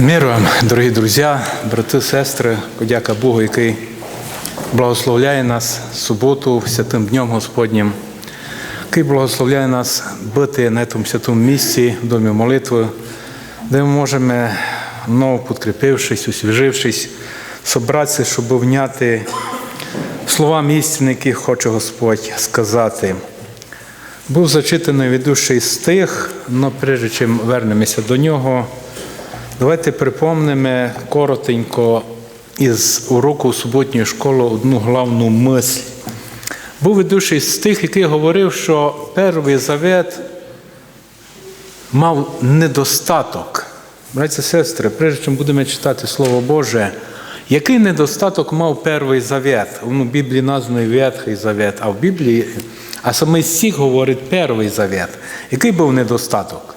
Мир вам, дорогі друзі, брати, сестри, подяка Богу, який благословляє нас суботу святим днем Господнім, який благословляє нас бути на цьому святому місці, в домі молитви, де ми можемо, знову підкріпившись, освіжившись, собратися, щоб вняти слова істини, які хоче Господь сказати. Був зачитаний ведучий стих, але прежде чим вернемося до нього, давайте припомнимо коротенько із уроку суботньої школи одну главну мисль. Був ведучий стих, який говорив, що перший завет мав недостаток. Браті і сестри, прежде чим будемо читати Слово Боже, який недостаток мав перший завет? Ну, в Біблії названий Ветхий Завет, а в Біблії, а саме стих говорить перший завет. Який був недостаток?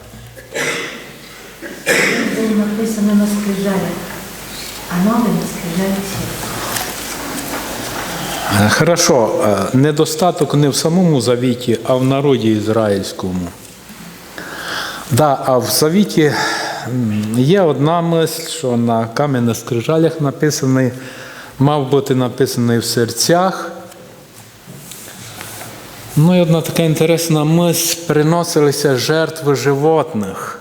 Було написано на скрижалях, а нове на скрижалях серця. Е, Хорошо, е, недостаток не в самому завіті, а в народі ізраїльському. Да, а в завіті є одна мисль, що на кам'яних скрижалях написаний, мав бути написаний в серцях. Ну і одна така інтересна мисль, приносилися жертви животних.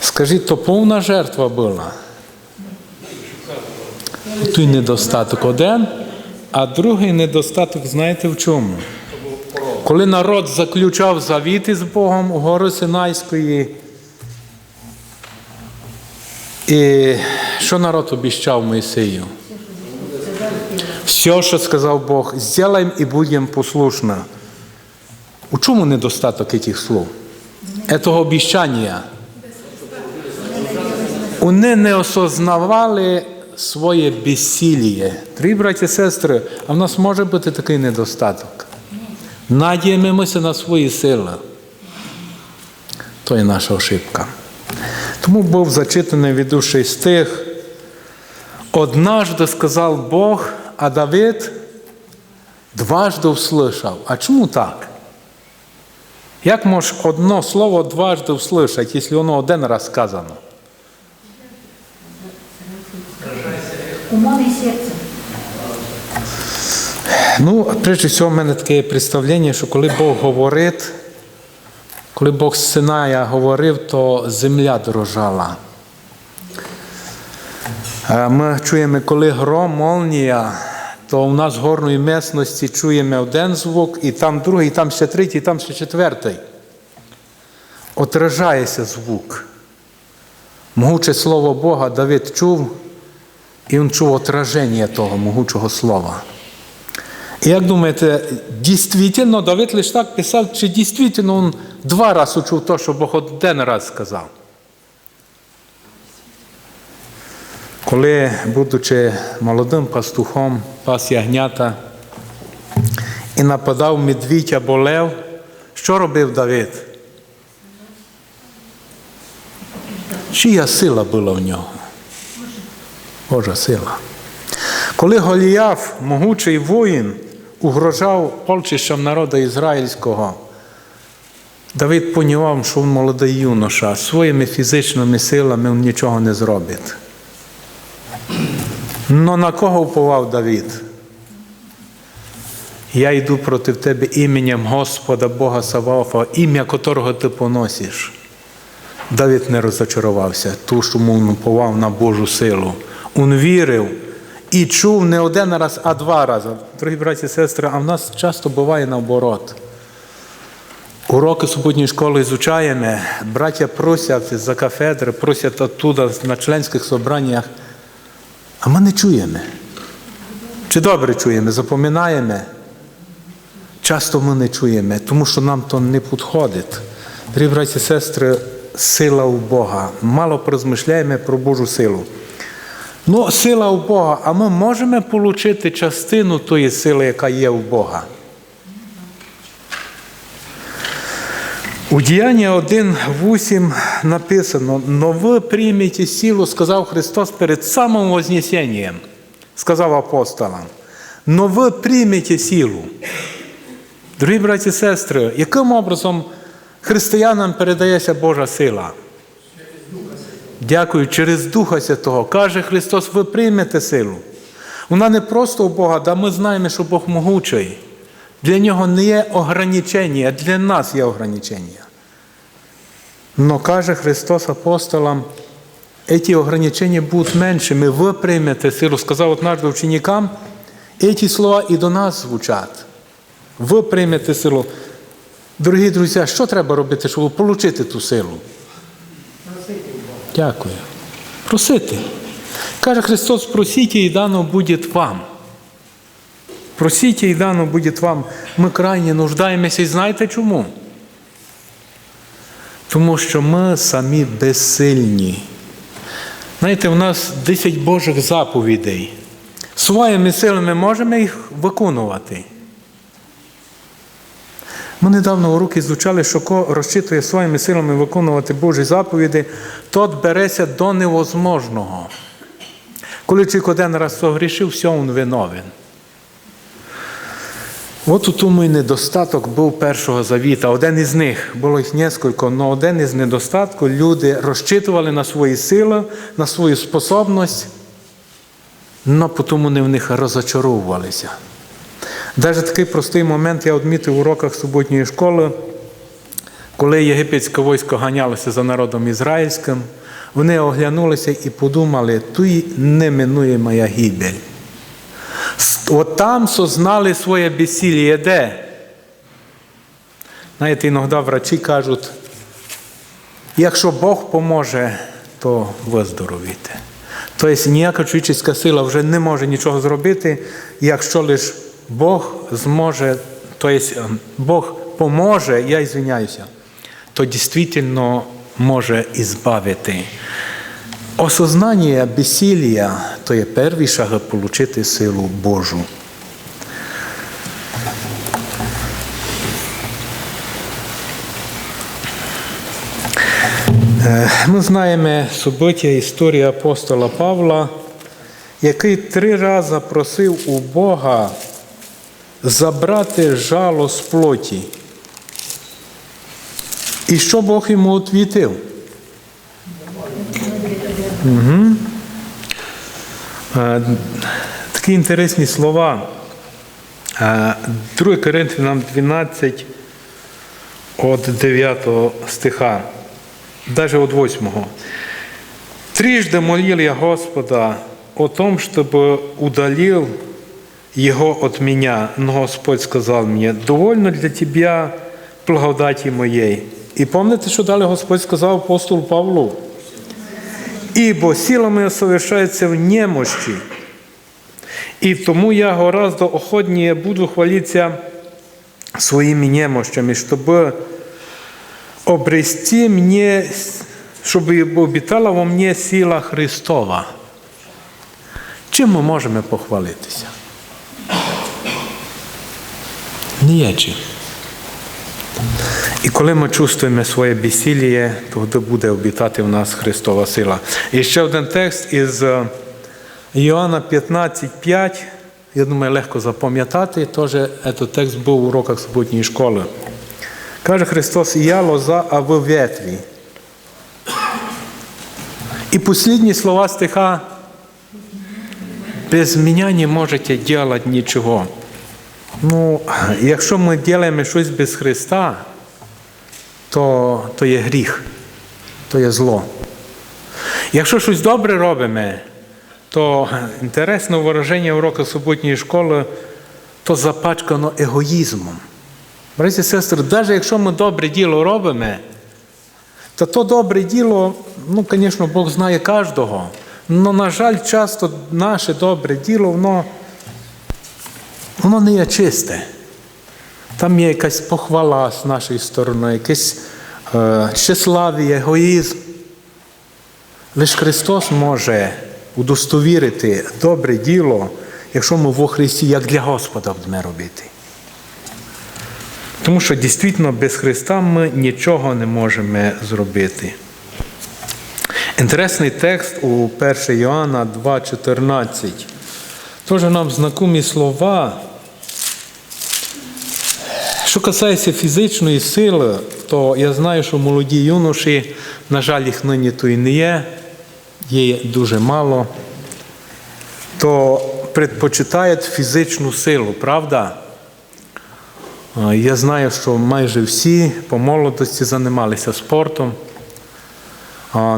Скажіть, то повна жертва була? Той недостаток один, а другий недостаток, знаєте в чому? Коли народ заключав завіти з Богом у гори Синайської, і що народ обіщав Моїсею? Все, що сказав Бог, зробимо і будемо послушні. У чому недостаток цих слов? Этого обіщання. Вони не осознавали своє безсиліє. Дорогі браті і сестри, а в нас може бути такий недостаток. Надіємося на свої сили. То є наша ошибка. Тому був зачитаний від душі стих. Однажды сказав Бог, а Давид дважди услышав. А чому так? Як може одно слово дважди услышати, якщо воно один раз сказано? Умом і. Ну, прежде всього, в мене таке представлення, що коли Бог говорить, коли Бог з Синая говорив, то земля дрожала. Ми чуємо, коли гром, молнія, то у нас в горної місності чуємо один звук, і там другий, і там ще третій, і там ще четвертий. Отражається звук. Могуче слово Бога Давид чув, і він чув отраження того могучого слова. І як думаєте, дійсно Давид лише так писав, чи дійсно він два рази чув те, що Бог один раз сказав? Коли, будучи молодим пастухом, пас ягнята і нападав медвідь або лев, що робив Давид? Чия сила була в нього? Божа сила. Коли Голіаф, могучий воїн, угрожав полчищам народу ізраїльського, Давид понімав, що він молодий юноша, своїми фізичними силами він нічого не зробить. Но на кого вповав Давид? Я йду проти тебе іменем Господа Бога Саваофа, ім'я котрого ти поносиш. Давид не розочарувався, тому що він уповав на Божу силу. Він вірив і чув не один раз, а два рази. Дорогі браті і сестри, а в нас часто буває наоборот. Уроки суботньої школи изучаємо, браття просять за кафедри, просять оттуда на членських собраннях, а ми не чуємо. Чи добре чуємо, запоминаємо? Часто ми не чуємо, тому що нам то не підходить. Дорогі браті і сестри, сила у Бога. Мало порозмишляємо про Божу силу. Ну, сила у Бога, а ми можемо отримати частину тої сили, яка є у Бога. У Діяння 1.8 написано, но ви приймете силу, сказав Христос перед самим Вознесенням, сказав апостолам. Но ви приймете силу. Дорогі браті і сестри, яким образом християнам передається Божа сила? Дякую, через Духа Святого. Каже Христос, ви приймете силу. Вона не просто у Бога, да ми знаємо, що Бог могучий. Для нього не є ограничення, а для нас є ограничення. Но каже Христос апостолам, эти ограничения будут меньшими, вы примете силу. Сказав однажды ученикам, эти слова і до нас звучать. Ви приймете силу. Дорогі друзі, що треба робити, щоб отримати ту силу? Дякую. Просити. Каже Христос, просите, і дано буде вам. Просите, і дано буде вам. Ми крайне нуждаємося, і знаєте чому? Тому що ми самі безсильні. Знаєте, у нас 10 Божих заповідей. Своїми силами можемо їх виконувати. Ми недавно уроки звучали, що хто розчитує своїми силами виконувати Божі заповіді, тот береться до невозможного. Коли чоловік один раз согрішив, все, він виновен. От у тому і недостаток був першого завіта. Один із них, було їх несколько, але один із недостатків люди розчитували на свої сили, на свою способність, але потім вони в них розочаровувалися. Навіть такий простий момент я відмітив у уроках суботньої школи, коли єгипетське військо ганялося за народом ізраїльським, вони оглянулися і подумали, туй неминуєма гибель. От там сознали своє безсилля. Де? Знаєте, іноді врачі кажуть, якщо Бог поможе, то виздоровіте. Тобто ніяка чоловічська сила вже не може нічого зробити, якщо лише Бог зможе, тобто Бог поможе, я извиняюся, то дійсно може ізбавити. Осознання безсилля – то є перший шаг отримати силу Божу. Е, Ми знаємо собиття історії апостола Павла, який три рази просив у Бога забрати жало з плоті. І що Бог йому відповів? Угу. Такі інтересні слова. 2 Коринфянам 12 от 9 стиха, навіть от 8. Трижды молил я Господа о том, чтобы удалил его от меня. Но Господь сказал мне, довольно для тебя благодаті моєї. І пам'ятаєте, що далі Господь сказав апостолу Павлу? Ибо сила моя совершается в немощи. І тому я гораздо охотнее буду хвалиться своими немощами, чтобы обрести мне, чтобы обітала во мне сила Христова. Чим ми можемо похвалитися? Ніячим. І коли ми чувствуємо своє безсилля, тоді буде обітати в нас Христова сила. І ще один текст із Іоанна 15,5. Я думаю, легко запам'ятати. Теж цей текст був у уроках суботньої школи. Каже Христос, я лоза, а ви ветві. І послідні слова стиха. Без мене не можете робити нічого. Ну, якщо ми робимо щось без Христа, то, то є гріх, то є зло. Якщо щось добре робимо, то інтересне вираження уроку суботньої школи, то запачкано егоїзмом. Браті і сестри, навіть якщо ми добре діло робимо, то то добре діло, ну, звісно, Бог знає кожного. Але, на жаль, часто наше добре діло, воно, воно не є чисте. Там є якась похвала з нашої сторони, якесь е, щеславі, егоїзм. Лише Христос може удостовірити добре діло, якщо ми во Христі, як для Господа будемо робити. Тому що дійсно без Христа ми нічого не можемо зробити. Інтересний текст у 1 Йоанна 2,14. Теж нам знакомі слова. Що касається фізичної сили, то я знаю, що молоді юноші, на жаль, їх нині то і не є. є дуже мало, то предпочитають фізичну силу, правда? Я знаю, що майже всі по молодості займалися спортом,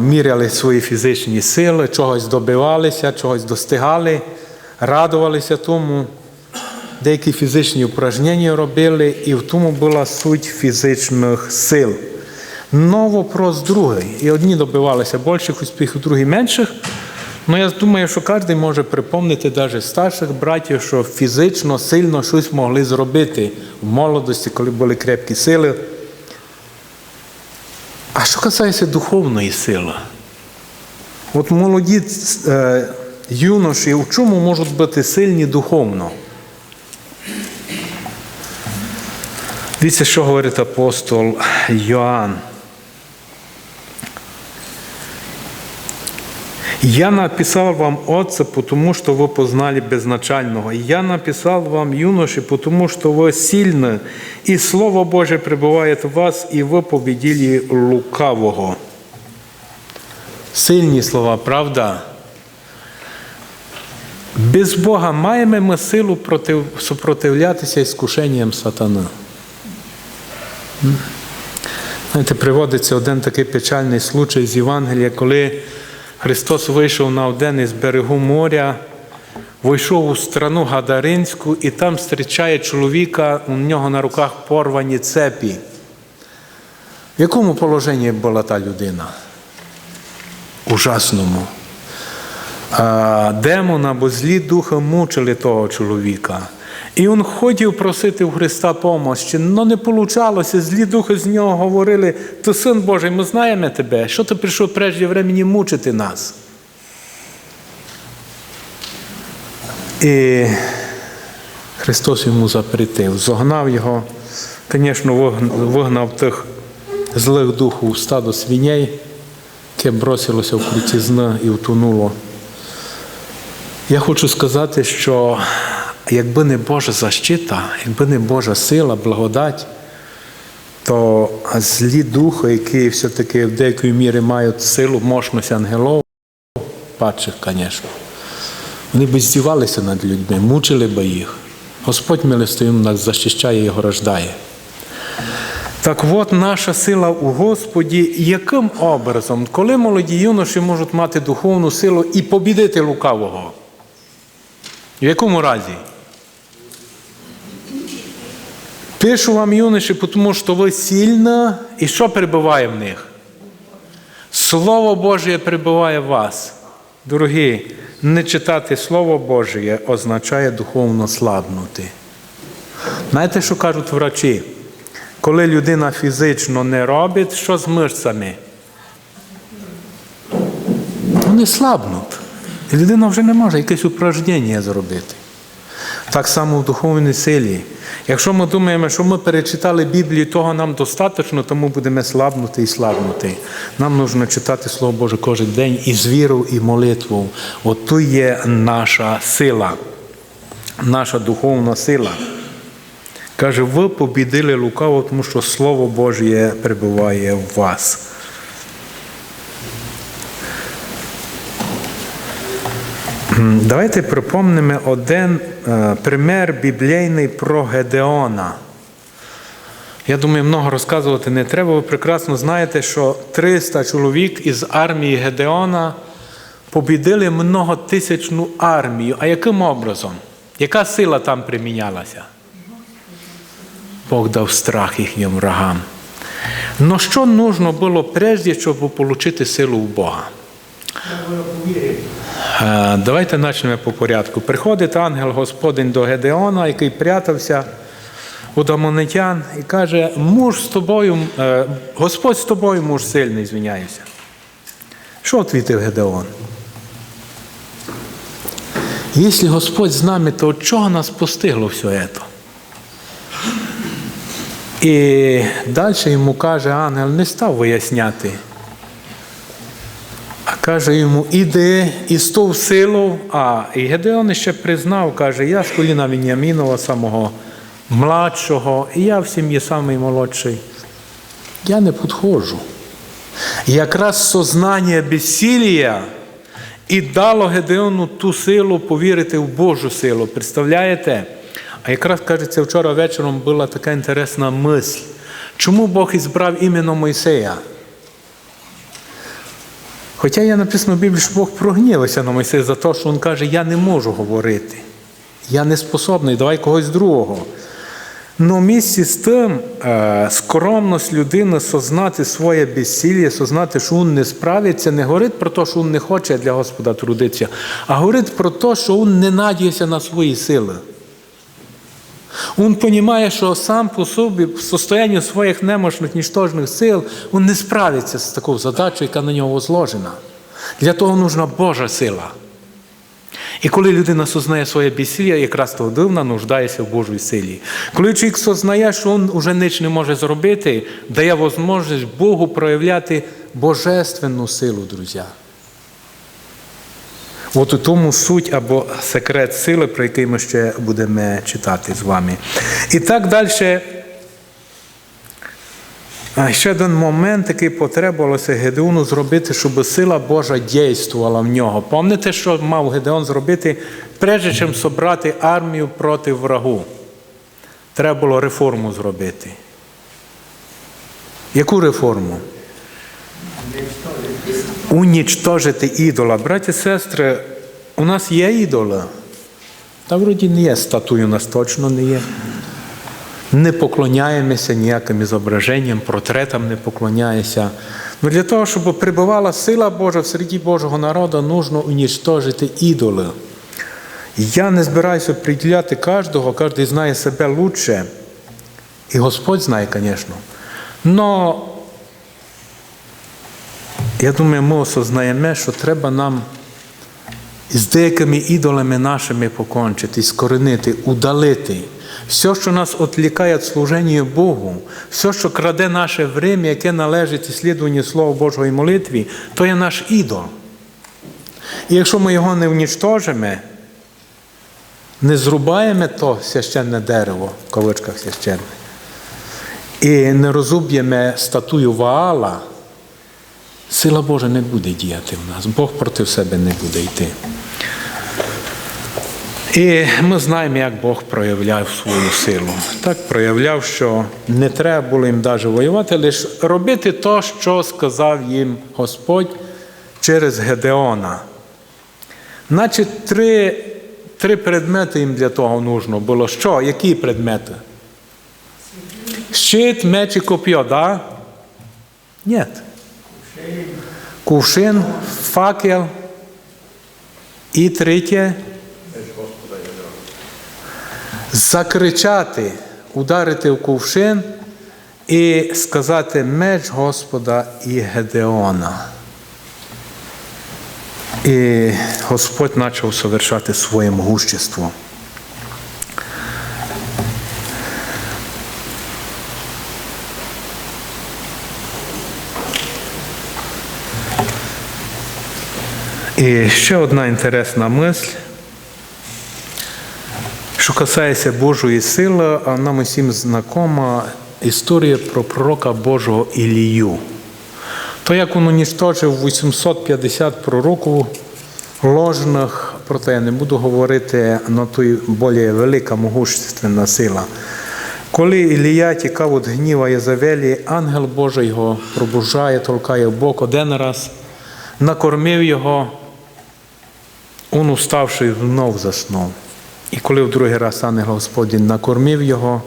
міряли свої фізичні сили, чогось добивалися, чогось достигали, радувалися тому. Деякі фізичні упражнення робили, і в тому була суть фізичних сил. Но вопрос другий. І одні добивалися більших успіхів, другі менших. Ну я думаю, що кожен може припомнити навіть старших братів, що фізично сильно щось могли зробити в молодості, коли були крепкі сили. А що касається духовної сили? От молоді е, юноші, у чому можуть бути сильні духовно? Дивіться, що говорить апостол Йоанн. Я написал вам, отца, потому что вы познали безначального. Я написал вам, юноши, потому что вы сильны, и Слово Божие пребывает в вас, и вы победили лукавого. Сильні слова, правда? Без Бога маємо ми силу против, супротивлятися іскушенням сатана. Знаєте, приводиться один такий печальний случай з Євангелія, коли Христос вийшов на один із берегу моря, вийшов у страну Гадаринську і там зустрічає чоловіка, у нього на руках порвані цепі. В якому положенні була та людина? Ужасному. А, демон або злі духи мучили того чоловіка. І він хотів просити у Христа помощі, але не вийшло. Злі духи з нього говорили, то син Божий, ми знаємо тебе, що ти прийшов прежде времени мучити нас. І Христос йому запретив, зогнав його, звісно, вигнав тих злих духів у стадо свиней, яке бросилося в крутізни і втонуло. Я хочу сказати, що якби не Божа защита, якби не Божа сила, благодать, то злі духи, які все-таки в деякої мірі мають силу, мощність ангелів, падших, звісно, вони б здівалися над людьми, мучили би їх. Господь милостивим нас захищає і ограждає. Так от наша сила у Господі, яким образом, коли молоді юноші можуть мати духовну силу і побідити лукавого? В якому разі? Пишу вам, юноші, тому що ви сильна, і що перебуває в них? Слово Боже перебуває в вас. Дорогі, не читати Слово Боже означає духовно слабнути. Знаєте, що кажуть врачі? Коли людина фізично не робить, що з мишцями? Вони слабнуть. І людина вже не може якесь упражнення зробити. Так само в духовній силі. Якщо ми думаємо, що ми перечитали Біблію, того нам достатньо, то ми будемо слабнути і слабнути. Нам потрібно читати Слово Боже кожен день і з вірою, і молитвою. От тут є наша сила, наша духовна сила. Каже, ви побідили лукаво, тому що Слово Боже перебуває в вас. Давайте припомнимо один е, пример біблійний про Гедеона. Я думаю, много розказувати не треба. Ви прекрасно знаєте, що 300 чоловік із армії Гедеона побідили многотисячну армію. А яким образом? Яка сила там примінялася? Бог дав страх їхнім врагам. Но що нужно було прежде, щоб отримати силу в Бога? Е, Давайте почнемо по порядку. Приходить ангел Господень до Гедеона, який прятався у Дамонитян, і каже: муж з тобою, е, Господь з тобою, муж сильний, звіняюся. Що відповів Гедеон? Якщо Господь з нами, то чого нас постигло все це? І далі йому каже ангел, не став виясняти. Каже йому, іди і стов силу. А і Гедеон ще признав, каже, я з коліна Вінямінова, самого младшого, і я в сім'ї самий молодший. Я не підходжу. Якраз сознання безсилія і дало Гедеону ту силу повірити в Божу силу. Представляєте? А якраз кажеться, вчора вечором була така інтересна мисль. Чому Бог ізбрав іменно Мойсея? Хоча є написано в Біблії, що Бог прогнівався на Мойсея за те, що він каже, я не можу говорити. Я не способний, давай когось другого. Но місці з тим е, скромність людини сознати своє безсілля, сознати, що він не справиться, не говорить про те, що він не хоче для Господа трудитися, а говорить про те, що він не надіється на свої сили. Він розуміє, що сам по собі, в состоянні своїх немощних, нічтожних сил, він не справиться з такою задачею, яка на нього возложена. Для того нужна Божа сила. І коли людина сознає своє безсилля, якраз тоді вона нуждається в Божій силі. Коли чоловік сознає, що він вже ніч не може зробити, дає можливість Богу проявляти божественну силу, друзі. От у тому суть або секрет сили, про який ми ще будемо читати з вами. І так далі. Ще один момент, який потребувалося Гедеону зробити, щоб сила Божа дійствувала в нього. Пам'ятаєте, що мав Гедеон зробити, прежде чим собрати армію проти врагу? Треба було реформу зробити. Яку реформу? Унічтожити ідола. Браті сестри, у нас є ідоли. Та вроді не є статую, у нас точно не є. Не поклоняємося ніяким зображенням, портретам не поклоняємося. Но для того, щоб прибувала сила Божа в середі Божого народу, нужно унічтожити ідоли. Я не збираюся приділяти кожного, кожен знає себе лучше. І Господь знає, звісно. Но я думаю, ми осознаємо, що треба нам з деякими ідолами нашими покончити, скоренити, удалити. Все, що нас відлікає від служення Богу, все, що краде наше время, яке належить слідуванню Слова Божого і молитві, то є наш ідол. І якщо ми його не унічтожимо, не зрубаємо то священне дерево, в кавичках священне, і не розуб'ємо статую Ваала, сила Божа не буде діяти в нас. Бог проти себе не буде йти. І ми знаємо, як Бог проявляв свою силу. Так проявляв, що не треба було їм навіть воювати, лише робити те, що сказав їм Господь через Гедеона. Значить, три, три предмети їм для того нужно було. Що? Які предмети? Щит, меч і коп'я, да? Ні. Кувшин, факел і третє закричати, ударити в кувшин і сказати меч Господа і Гедеона. І Господь почав совершати своє могущество. І ще одна інтересна мисль, що касається Божої сили, а нам усім знакома історія про пророка Божого Ілію. То як він унічтожив 850 пророків ложних, проте я не буду говорити на той більш велика могущественна сила. Коли Ілія тікав від гніва Єзавелі, ангел Божий його пробужає, толкає в бок один раз, накормив його, він уставши знов заснув. І коли в другий раз ангел Господень накормив його,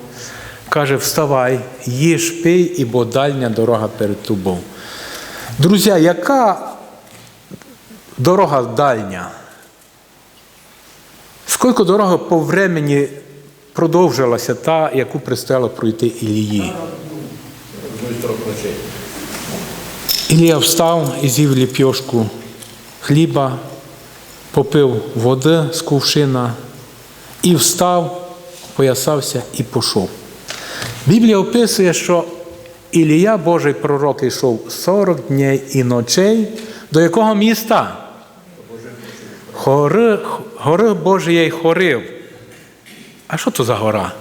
каже: Вставай, їж, пий, ібо дальня дорога перед тобою. Друзі, яка дорога дальня? Скільки дорога по времені продовжилася та, яку предстояло пройти Ілії? Ілія встав і з'їв ліпьошку хліба, попив води з кувшина і встав, поясався і пішов. Біблія описує, що Ілія, Божий пророк, йшов 40 днів і ночей до якого міста? Гори, гори Божієї хорив. А що то за гора?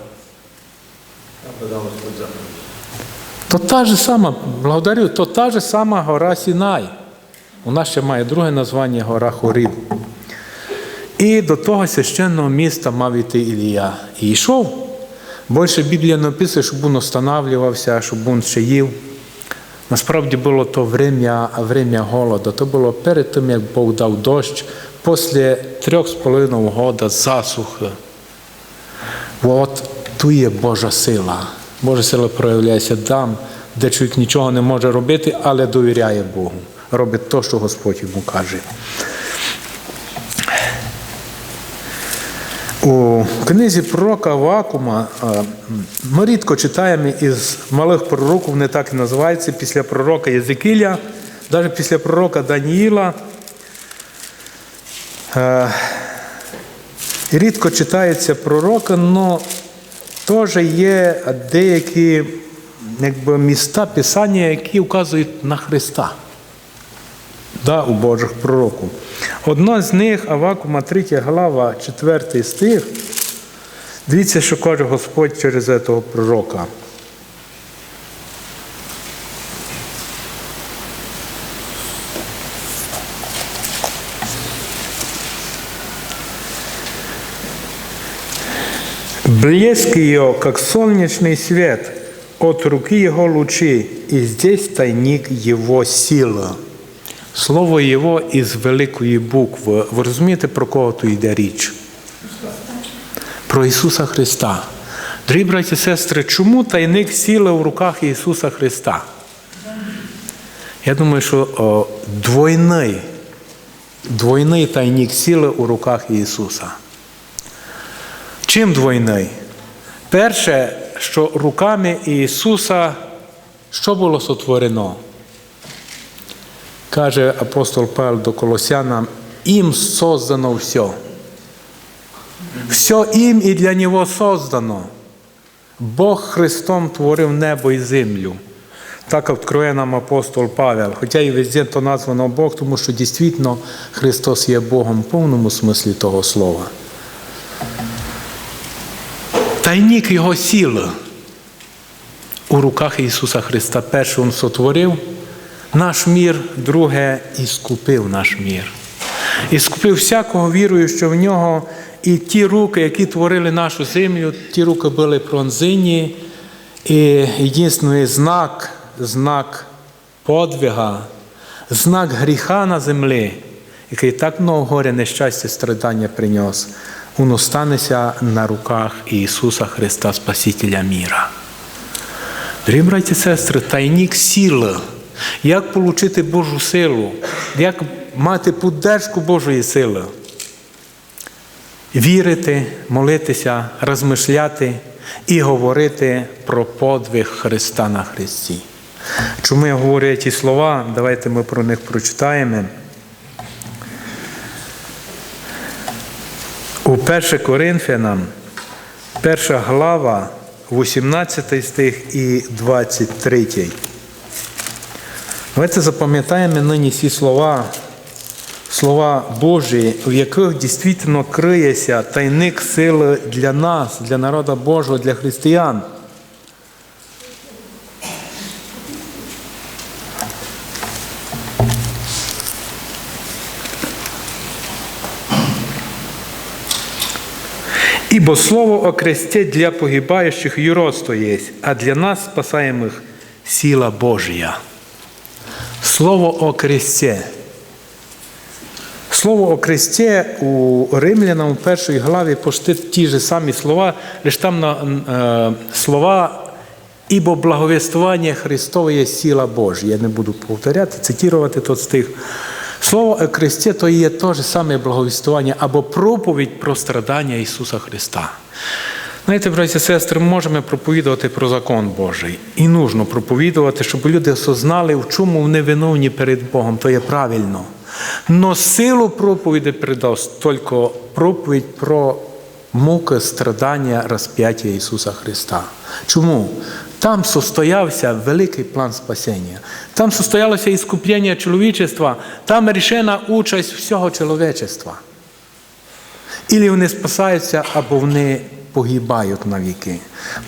То та ж сама, благодарю, то та ж сама гора Сінай. У нас ще має друге названня гора Хоріб. І до того священного міста мав іти Ілія. І йшов. Більше Біблія не описує, щоб він останавливався, щоб він ще їв. Насправді було то время, время голоду. То було перед тим, як Бог дав дощ, після трьох з половиною года засухи. От тут є Божа сила. Божа сила проявляється там, де чоловік нічого не може робити, але довіряє Богу. Робить те, що Господь йому каже. У книзі пророка Авакума е, ми рідко читаємо із малих пророків, не так і називається, після пророка Єзекіля, навіть після пророка Даніїла. Рідко читається пророка, але теж є деякі якби, міста Писання, які вказують на Христа да, у Божих пророку. Одно з них Авакума 3 глава, 4 стих. Дивіться, що каже Господь через цього пророка. Блеск ее, как солнечный свет, от руки его лучи, и здесь тайник его силы. Слово Його із великої букви. Ви розумієте, про кого тут йде річ? Про Ісуса Христа. Дорогі браті сестри, чому тайник сіли в руках Ісуса Христа? Я думаю, що о, двойний, двойний тайник сіли у руках Ісуса. Чим двойний? Перше, що руками Ісуса що було сотворено? Каже апостол Павел до Колосянам, им создано все. Все им і для Нього создано. Бог Христом творив небо і землю. Так откроє нам апостол Павел. Хоча і везде то названо Бог, тому що дійсно Христос є Богом в повному смислі того слова. Тайник Його сіли у руках Ісуса Христа. Перше Він сотворив наш мір, друге і скупив наш мір. І скупив всякого віруючого в нього, і ті руки, які творили нашу землю, ті руки були пронзині, і єдиний знак, знак подвига, знак гріха на землі, який так много горя, нещастя, страдання принес, він останеться на руках Ісуса Христа, Спасителя міра. Дорогі браті сестри, тайник сили. Як отримати Божу силу? Як мати поддержку Божої сили? Вірити, молитися, розмишляти і говорити про подвиг Христа на Христі. Чому я говорю ці слова? Давайте ми про них прочитаємо. У 1 Коринфянам, перша глава, 18 стих і 23. Давайте запам'ятаємо нині ці слова, слова Божі, в яких дійсно криється тайник сили для нас, для народу Божого, для християн. Ибо слово о кресте для погибающих юродство есть, а для нас, спасаемых, сила Божья. Слово о кресті. Слово о кресті у Римлянам у першій главі почти ті ж самі слова, лише там на, е, слова ібо благовествування Христове є сила Божа. Я не буду повторяти, цитувати тот стих. Слово о кресті то є те ж саме благовествування або проповідь про страдання Ісуса Христа. Знаєте, браті і сестри, можемо проповідувати про закон Божий. І нужно проповідувати, щоб люди осознали, в чому вони виновні перед Богом. То є правильно. Но силу проповіді придасть тільки проповідь про муки, страдання, розп'яття Ісуса Христа. Чому? Там состоявся великий план спасіння. Там состоялося іскуплення чоловічества, там рішена участь всього чоловічества. Ілі вони спасаються, або вони погибають навіки.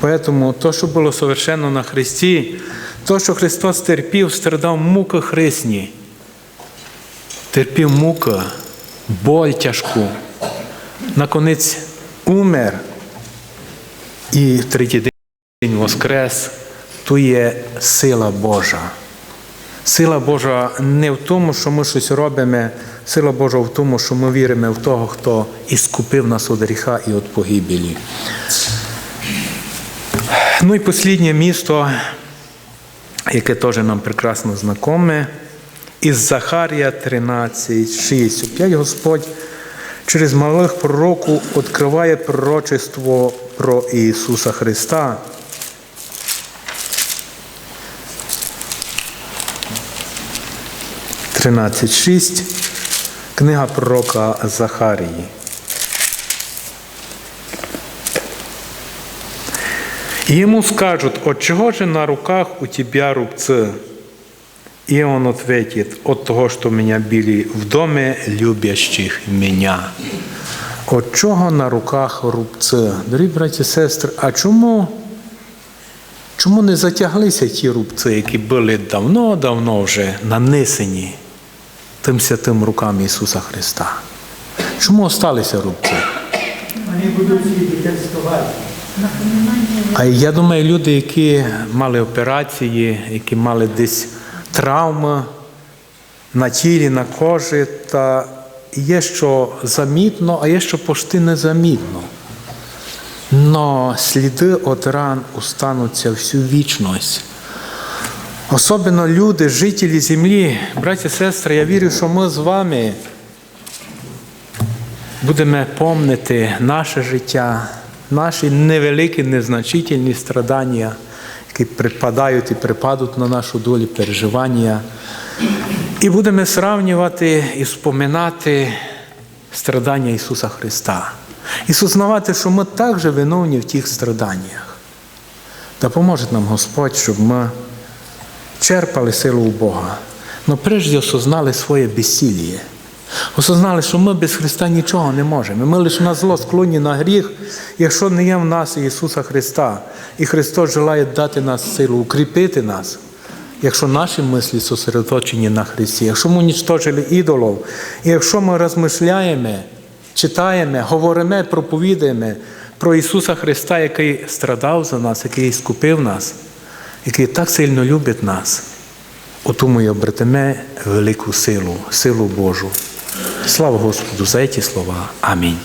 Поэтому то, що було совершено на Христі, то, що Христос терпів, страдав муки хресні, терпів мука, боль тяжку, наконець умер і в третій день воскрес, то є сила Божа. Сила Божа не в тому, що ми щось робимо, сила Божа в тому, що ми віримо в того, хто іскупив нас від гріха і від погибелі. Ну і останнє місто, яке теж нам прекрасно знакоме, із Захарія 13, 6. Опять Господь через малих пророку відкриває пророчество про Ісуса Христа. Тринадцять шість. Книга пророка Захарії. И ему скажут, от чего же на руках у тебя рубцы? И он ответит, от того, что меня били в доме любящих меня. От чого на руках рубці? Дорогі браті і сестри, а чому, чому не затяглися ті рубці, які були давно-давно вже нанесені тим святим рукам Ісуса Христа? Чому осталися рубці? Вони будуть свідетельствувати. А я думаю, люди, які мали операції, які мали десь травми на тілі, на кожі, та є що замітно, а є що почти незамітно. Но сліди від ран остануться всю вічність. Особливо люди, жителі землі, браті і сестри, я вірю, що ми з вами будемо помнити наше життя, наші невеликі, незначительні страдання, які припадають і припадуть на нашу долю переживання. І будемо сравнювати і споминати страдання Ісуса Христа. І сознавати, що ми також виновні в тих страданнях. Допоможе нам Господь, щоб ми черпали силу у Бога, але прежде осознали своє безсиліє. Осознали, що ми без Христа нічого не можемо. Ми лише на зло склонні на гріх, якщо не є в нас Ісуса Христа. І Христос желає дати нас силу, укріпити нас, якщо наші мислі зосередоточені на Христі, якщо ми унічтожили ідолів, і якщо ми розмишляємо, читаємо, говоримо, проповідаємо про Ісуса Христа, який страдав за нас, який скупив нас, який так сильно любить нас. У тому й обретеме велику силу, силу Божу. Слава Господу за ці слова. Амінь.